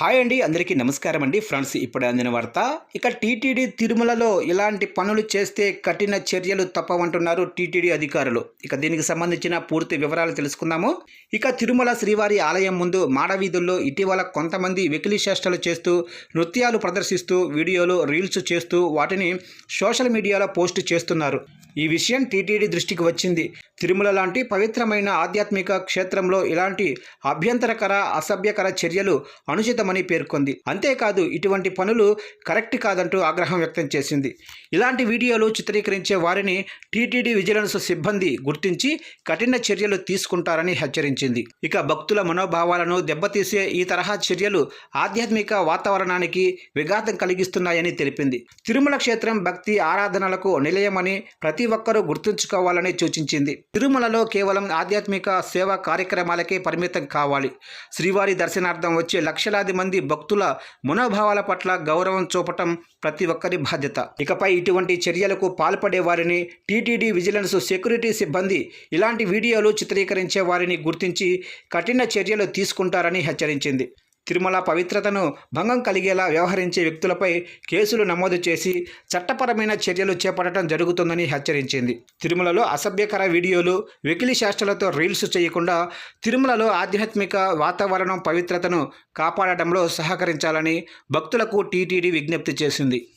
Hi అండి అందరికీ నమస్కారం అండి. ఫ్రెండ్స్ ఇప్పుడే అందిన వార్త. ఇక టీటీడీ తిరుమలలో ఇలాంటి పనులు చేస్తే కఠిన చర్యలు తప్పవంటున్నారు టీటీడీ అధికారులు. ఇక దీనికి సంబంధించిన పూర్తి వివరాలు తెలుసుకుందాము. ఇక తిరుమల శ్రీవారి ఆలయం ముందు మాడవీధుల్లో ఇటీవల కొంతమంది వెకిలి చేష్టలు చేస్తూ నృత్యాలు ప్రదర్శిస్తూ వీడియోలు రీల్స్ చేస్తూ వాటిని సోషల్ మీడియాలో పోస్ట్ చేస్తున్నారు. ఈ విషయం టీటీడీ దృష్టికి వచ్చింది. తిరుమల లాంటి పవిత్రమైన ఆధ్యాత్మిక క్షేత్రంలో ఇలాంటి అభ్యంతరకర అసభ్యకర చర్యలు అనుచితమని పేర్కొంది. అంతేకాదు ఇటువంటి పనులు కరెక్ట్ కాదంటూ ఆగ్రహం వ్యక్తం చేసింది. ఇలాంటి వీడియోలు చిత్రీకరించే వారిని టీటీడీ విజిలెన్స్ సిబ్బంది గుర్తించి కఠిన చర్యలు తీసుకుంటారని హెచ్చరించింది. ఇక భక్తుల మనోభావాలను దెబ్బతీసే ఈ తరహా చర్యలు ఆధ్యాత్మిక వాతావరణానికి విఘాతం కలిగిస్తున్నాయని తెలిపింది. తిరుమల క్షేత్రం భక్తి ఆరాధనలకు నిలయమని ప్రతి ఒక్కరూ గుర్తుంచుకోవాలని సూచించింది. తిరుమలలో కేవలం ఆధ్యాత్మిక సేవా కార్యక్రమాలకే పరిమితం కావాలి. శ్రీవారి దర్శనార్థం వచ్చే లక్షలాది మంది భక్తుల మనోభావాల పట్ల గౌరవం చూపటం ప్రతి ఒక్కరి బాధ్యత. ఇకపై ఇటువంటి చర్యలకు పాల్పడే వారిని టీటీడీ విజిలెన్స్ సెక్యూరిటీ సిబ్బంది ఇలాంటి వీడియోలు చిత్రీకరించే వారిని గుర్తించి కఠిన చర్యలు తీసుకుంటారని హెచ్చరించింది. తిరుమల పవిత్రతను భంగం కలిగేలా వ్యవహరించే వ్యక్తులపై కేసులు నమోదు చేసి చట్టపరమైన చర్యలు చేపట్టడం జరుగుతుందని హెచ్చరించింది. తిరుమలలో అసభ్యకర వీడియోలు వెకిలి శాస్త్రాలతో రీల్స్ చేయకుండా తిరుమలలో ఆధ్యాత్మిక వాతావరణం పవిత్రతను కాపాడడంలో సహకరించాలని భక్తులకు టీటీడీ విజ్ఞప్తి చేసింది.